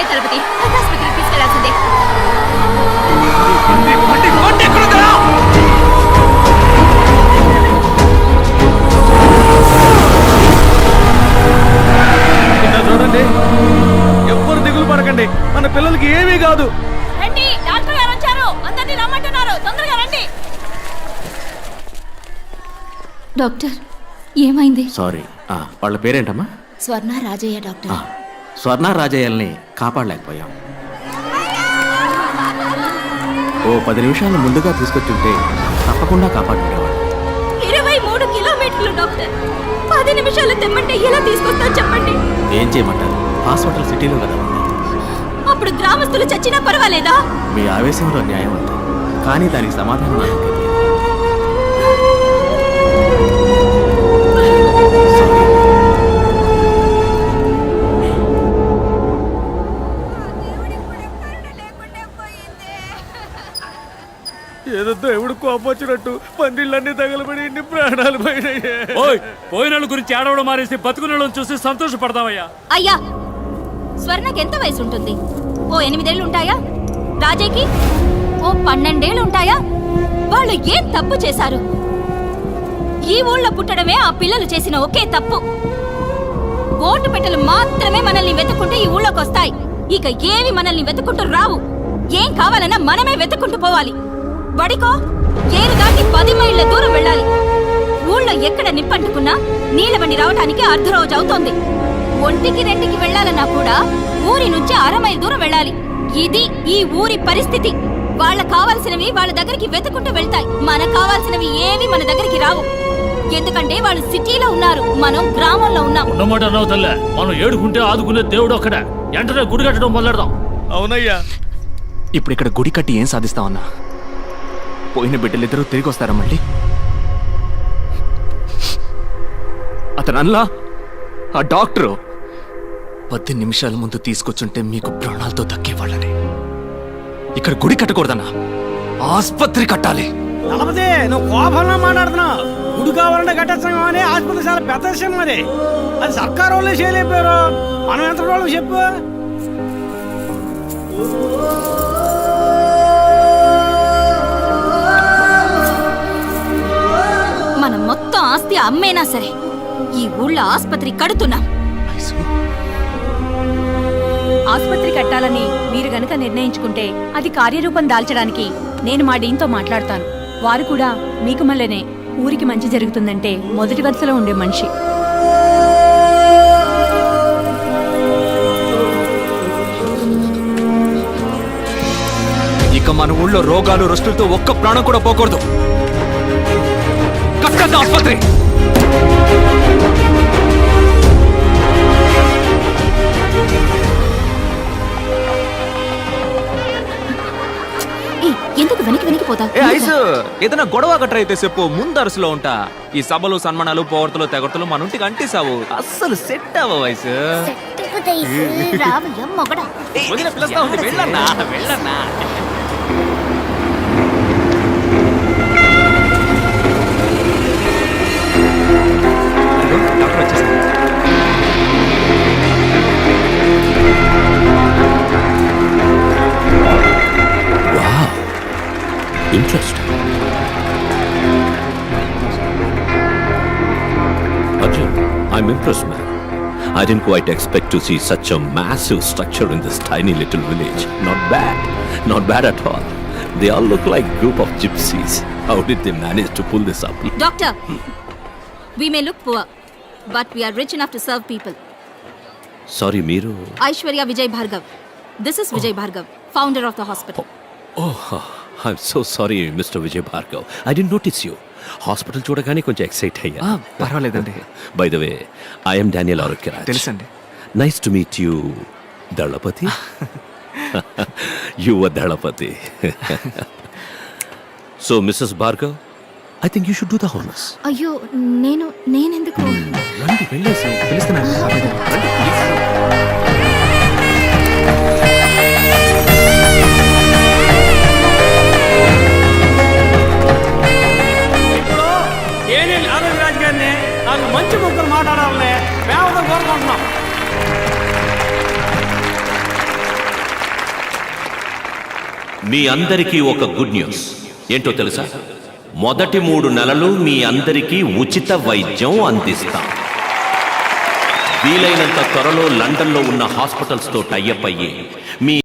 ఏ తలపతి ఆసుపత్రికి తీసుకెళ్ళాల్సిందే. చూడండి ఎవ్వరు దిగులు పడకండి. మన పిల్లలకి ఏమీ కాదు. రండి డాక్టర్ గారు వచ్చారు. అందరినీ రమ్మంటున్నారు. తొందరగా రండి. డాక్టర్ ఏమైంది? సారీ. వాళ్ళ పేరేంటమ్మా? స్వర్ణ రాజయ్య డాక్టర్. స్వర్ణ రాజయ్యల్ని కాపాడలేకపోయాం. ఓ పది నిమిషాలు ముందుగా తీసుకొచ్చుంటే తప్పకుండా కాపాడుకునేవాడు. ఇరవై మూడు కిలోమీటర్లు డాక్టర్. పది నిమిషాలు తెమ్మంటే ఎలా తీసుకొస్తా చెప్పండి? ఏం చేయమంటారు? హాస్పిటల్ సిటీలో కదా అప్పుడు గ్రామస్తులు చచ్చినా పర్వాలేదా? మీ ఆవేశంలో న్యాయం అంటారు కానీ దానికి సమాధానం నాకు కోపం వచ్చినట్టు పందిళ్ళన్నీ తగలబడి ఇన్ని ప్రాణాలు పోయినాయి. ఓయ్ పోయిన గురించి ఏడవడం మానేసి బతుకున్న చూసి సంతోషపడతావయ్యా. అయ్యా స్వర్ణకి ఎంత వయసు ఉంటుంది ఓ ఎనిమిదేళ్ళు ఉంటాయా రాజయ్కి ఓ పన్నెండేళ్ళు ఉంటాయా వాళ్ళు ఏం తప్పు చేశారు? ఈ ఊళ్ళో పుట్టడమే ఆ పిల్లలు చేసిన ఒకే తప్పు. ఓటు పెట్టెలు మాత్రమే మనల్ని వెతుక్కుంటూ ఈ ఊళ్ళోకి వస్తాయి ఇక ఏవి మనల్ని వెతుక్కుంటూ రావు. ఏం కావాలన్నా మనమే వెతుక్కుంటూ పోవాలి. బడికో? ఏరు దాటి పది మైళ్ళ దూరం వెళ్ళాలి. ఊళ్ళో ఎక్కడ నిప్పంటుకున్నా నీళ్ళ బండి రావటానికి అర్ధ రోజు అవుతోంది. ఒంటికి రెంటికి వెళ్ళాలన్నా కూడా ఊరి నుంచి అర మైల్ దూరం వెళ్ళాలి. ఇది ఈ ఊరి పరిస్థితి. వాళ్ళ కావాల్సినవి వాళ్ళ దగ్గరికి వెతుకుంటూ వెళ్తాయి. మనకు కావాల్సినవి ఏవి మన దగ్గరికి రావు. ఎందుకంటే వాళ్ళు సిటీలో ఉన్నారు. మనం గ్రామంలో ఉన్నాం. ఉన్నమాట అన్నావు తల్లే. మనం ఏడుకుంటే ఆదుకునే దేవుడు ఒక్కడే వెంటనే గుడి కట్టడం మొదలెడదాం. అవునయ్యా. ఇప్పుడు ఇక్కడ గుడి కట్టి ఏం సాధిస్తామన్నా పోయిన బిడ్డలిద్దరూ తిరిగి వస్తారా మళ్ళీ? అతను ఆ డాక్టరు? పది నిమిషాల ముందు తీసుకొచ్చుంటే మీకు ప్రాణాలతో దక్కేవాళ్ళని ఇక్కడ గుడి కట్టకూడదన్నా. ఆస్పత్రి కట్టాలి. నలభదే నువ్వు కోపంలో మాట్లాడుతున్నావు గుడి కావాలంటే కట్టేస్తాం అని ఆసుపత్రి చాలా పెద్ద విషయం మరి. అది సర్కారు వాళ్ళే చేయలేకపోయారు. మనం ఎంత చెప్పు? అమ్మేనా సరే? ఈ ఊళ్ళో ఆస్పత్రి కడుతున్నాం. ఆసుపత్రి కట్టాలని మీరు గనక నిర్ణయించుకుంటే అది కార్యరూపం దాల్చడానికి నేను మా డీన్తో మాట్లాడతాను. వారు కూడా మీకు మళ్ళనే ఊరికి మంచి జరుగుతుందంటే మొదటి వరుసలో ఉండే మనిషి. ఇక మన ఊళ్ళో రోగాలు రుష్టులతో ఒక్క ప్రాణం కూడా పోకూడదు. కట్టద్దు ఆస్పత్రి! ఎందుకు వెనక్కి వెనక్కి పోతా? ఏ ఐసు ఏదైనా గొడవ గట్ర అయితే చెప్పు ముందరుసులో ఉంటా. ఈ సభలు సన్మానాలు పోవర్తలు తెగర్తలు మన ఇంటికి అంటిసావు. అస్సలు సెట్ అవ్వ వయసు రావయ్య మొగడా. వదిన పిలుస్తా ఉంది వెళ్ళన్నా వెళ్ళన్నా. I'm impressed, man. I didn't quite expect to see such a massive structure in this tiny little village. Not bad. Not bad at all. They all look like a group of gypsies. How did they manage to pull this up? Doctor, we may look poor, but we are rich enough to serve people. Sorry, Miru. Aishwarya Vijay Bhargav. This is Vijay Bhargav, founder of the hospital. Oh, oh, I'm so sorry, Mr. Vijay Bhargav. I didn't notice you. Hospital చూడగానే కొంచెం excite అయ్యా. ఆ, పర్వాలేదండి. By the way I'm Daniel Arogyaraj తెలుసండి. Nice to meet you Dalapathi Yuva Dalapathi so Mrs Bhargav I think you should do the honours అయ్యో నేను నేనెందుకు? రండి వెళ్ళేసి పిలుస్తున్నాను. మీ అందరికీ ఒక గుడ్ న్యూస్. ఏంటో తెలుసా? మొదటి మూడు నెలలు మీ అందరికీ ఉచిత వైద్యం అందిస్తాం. వీలైనంత త్వరలో లండన్లో ఉన్న హాస్పిటల్స్తో టైఅప్ అయ్యి మీ